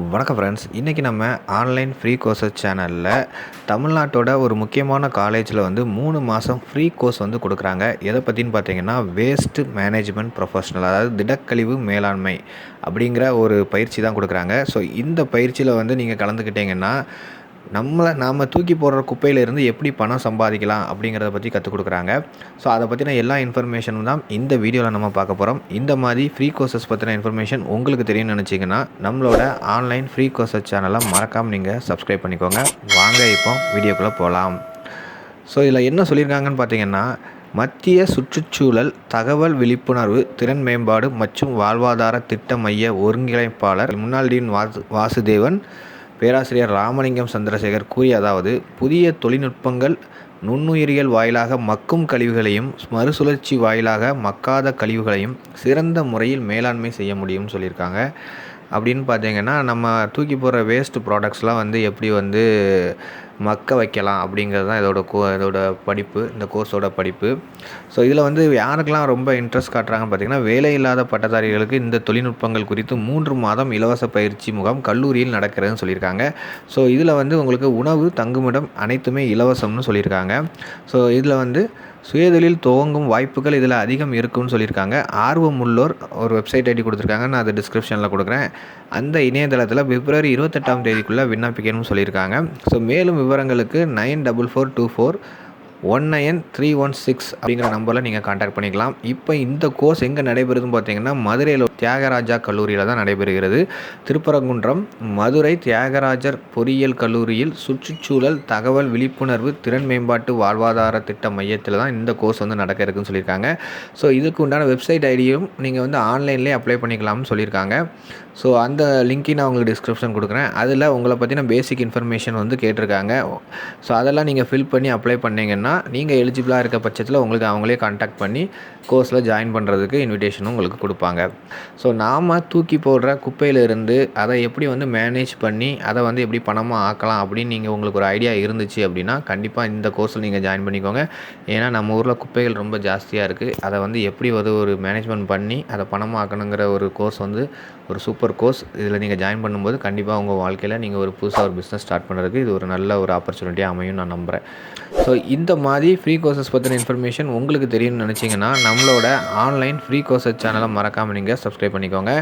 வணக்கம் ஃப்ரெண்ட்ஸ் இன்றைக்கி நம்ம ஆன்லைன் ஃப்ரீ கோர்ஸஸ் சேனலில் தமிழ்நாட்டோட ஒரு முக்கியமான காலேஜில் வந்து மூணு மாதம் ஃப்ரீ கோர்ஸ் வந்து கொடுக்குறாங்க. எதை பற்றின்னு பார்த்தீங்கன்னா வேஸ்ட் மேனேஜ்மெண்ட் ப்ரொஃபஷனல் அதாவது திடக்கழிவு மேலாண்மை அப்படிங்கிற ஒரு பயிற்சி தான் கொடுக்குறாங்க. ஸோ இந்த பயிற்சியில் வந்து நீங்கள் கலந்துக்கிட்டிங்கன்னா நம்மளை நாம் தூக்கி போடுற குப்பையிலேருந்து எப்படி பணம் சம்பாதிக்கலாம் அப்படிங்கிறத பற்றி கற்றுக் கொடுக்குறாங்க. ஸோ அதை பற்றின எல்லா இன்ஃபர்மேஷனும் தான் இந்த வீடியோவில் நம்ம பார்க்க போகிறோம் இந்த மாதிரி ஃப்ரீ கோர்சஸ் பற்றின இன்ஃபர்மேஷன் உங்களுக்கு தெரியும்னு நினச்சிங்கன்னா நம்மளோட ஆன்லைன் ஃப்ரீ கோர்சஸ் சேனலை மறக்காமல் நீங்கள் சப்ஸ்கிரைப் பண்ணிக்கோங்க. வாங்க இப்போ வீடியோக்குள்ளே போகலாம் ஸோ இதில் என்ன சொல்லியிருக்காங்கன்னு பார்த்தீங்கன்னா மத்திய சுற்றுச்சூழல் தகவல் விழிப்புணர்வு திறன் மேம்பாடு மற்றும் வாழ்வாதார திட்ட மைய ஒருங்கிணைப்பாளர் முன்னாள் டீன் வாசு வாசுதேவன் பேராசிரியர் ராமலிங்கம் சந்திரசேகர் கூறிய அதாவது புதிய தொழில்நுட்பங்கள் நுண்ணுயிரியல் வாயிலாக மக்கும் கழிவுகளையும் மறுசுழற்சி வாயிலாக மக்காத கழிவுகளையும் சிறந்த முறையில் மேலாண்மை செய்ய முடியும்னு சொல்லியிருக்காங்க. அப்படின்னு பார்த்தீங்கன்னா நம்ம தூக்கி போடுற வேஸ்ட் ப்ராடக்ட்ஸ்லாம் வந்து எப்படி வந்து மக்க வைக்கலாம் அப்படிங்கிறது தான் இதோட கோ இதோட படிப்பு இந்த கோர்ஸோட படிப்பு. ஸோ இதில் வந்து யாருக்கெல்லாம் ரொம்ப இன்ட்ரெஸ்ட் காட்டுறாங்கன்னு பார்த்தீங்கன்னா வேலை இல்லாத பட்டதாரிகளுக்கு இந்த தொழில்நுட்பங்கள் குறித்து மூன்று மாதம் இலவச பயிற்சி முகாம் கல்லூரியில் நடக்கிறதுன்னு சொல்லியிருக்காங்க. ஸோ இதில் வந்து உங்களுக்கு உணவு தங்குமிடம் அனைத்துமே இலவசம்னு சொல்லியிருக்காங்க. ஸோ இதில் வந்து சுயதொழில் துவங்கும் வாய்ப்புகள் இதில் அதிகம் இருக்குன்னு சொல்லியிருக்காங்க. ஆர்வம் உள்ளோர் ஒரு வெப்சைட் ஐடி கொடுத்துருக்காங்க. நான் அதை டிஸ்கிரிப்ஷனில் கொடுக்குறேன். அந்த இணையதளத்தில் பிப்ரவரி இருபத்தெட்டாம் தேதிக்குள்ளே விண்ணப்பிக்கணும்னு சொல்லியிருக்காங்க. ஸோ மேலும் விவரங்களுக்கு nine double four two four one nine three one six அப்படிங்கிற நம்பரில் நீங்கள் காண்டாக்ட் பண்ணிக்கலாம். இப்போ இந்த கோர்ஸ் எங்கே நடைபெறுதுன்னு பார்த்தீங்கன்னா மதுரையில் தியாகராஜா கல்லூரியில் தான் நடைபெறுகிறது. திருப்பரங்குன்றம் மதுரை தியாகராஜர் பொறியியல் கல்லூரியில் சுற்றுச்சூழல் தகவல் விழிப்புணர்வு திறன் மேம்பாட்டு வாழ்வாதார திட்ட மையத்தில் தான் இந்த கோர்ஸ் வந்து நடக்க இருக்குன்னு சொல்லியிருக்காங்க. ஸோ இதுக்கு உண்டான வெப்சைட் ஐடியும் நீங்கள் வந்து ஆன்லைன்லேயே அப்ளை பண்ணிக்கலாம்னு சொல்லியிருக்காங்க. ஸோ அந்த லிங்க்கையும் நான் உங்களுக்கு டிஸ்கிரிப்ஷன் கொடுக்குறேன். அதில் உங்களை பற்றின பேசிக் இன்ஃபர்மேஷன் வந்து கேட்டிருக்காங்க. ஸோ அதெல்லாம் நீங்கள் ஃபில் பண்ணி அப்ளை பண்ணிங்கன்னா நீங்கள் எலிஜிபிளாக இருக்க பட்சத்தில் உங்களுக்கு அவங்களே காண்டாக்ட் பண்ணி கோர்ஸில் ஜாயின் பண்ணுறதுக்கு இன்விடேஷனும் உங்களுக்கு கொடுப்பாங்க. ஸோ நாம் தூக்கி போடுற குப்பையிலிருந்து அதை எப்படி வந்து மேனேஜ் பண்ணி அதை வந்து எப்படி பணமாக ஆக்கலாம் அப்படின்னு நீங்கள் உங்களுக்கு ஒரு ஐடியா இருந்துச்சு அப்படின்னா கண்டிப்பாக இந்த கோர்ஸில் நீங்கள் ஜாயின் பண்ணிக்கோங்க. ஏன்னா நம்ம ஊரில் குப்பைகள் ரொம்ப ஜாஸ்தியாக இருக்குது அதை வந்து எப்படி வந்து ஒரு மேனேஜ்மெண்ட் பண்ணி அதை பணமாக ஆக்கணுங்கிற ஒரு கோர்ஸ் வந்து ஒரு சூப்பர் கோர்ஸ் இதில் நீங்கள் ஜாயின் பண்ணும்போது கண்டிப்பாக உங்கள் வாழ்க்கையில் நீங்கள் ஒரு புதுசாக ஒரு பிஸ்னஸ் ஸ்டார்ட் பண்ணுறதுக்கு இது ஒரு நல்ல ஒரு ஆப்பர்ச்சுனிட்டியாக அமையும் நான் நம்புகிறேன் ஸோ இந்த மாதிரி ஃப்ரீ கோர்சஸ் பற்றின இன்ஃபர்மேஷன் உங்களுக்கு தெரியும்னு நினச்சிங்கன்னா நம்மளோட ஆன்லைன் ஃப்ரீ கோர்சஸ் சேனலை மறக்காமல் நீங்கள் சப்ஸ்கிரைப் பண்ணிக்கோங்க.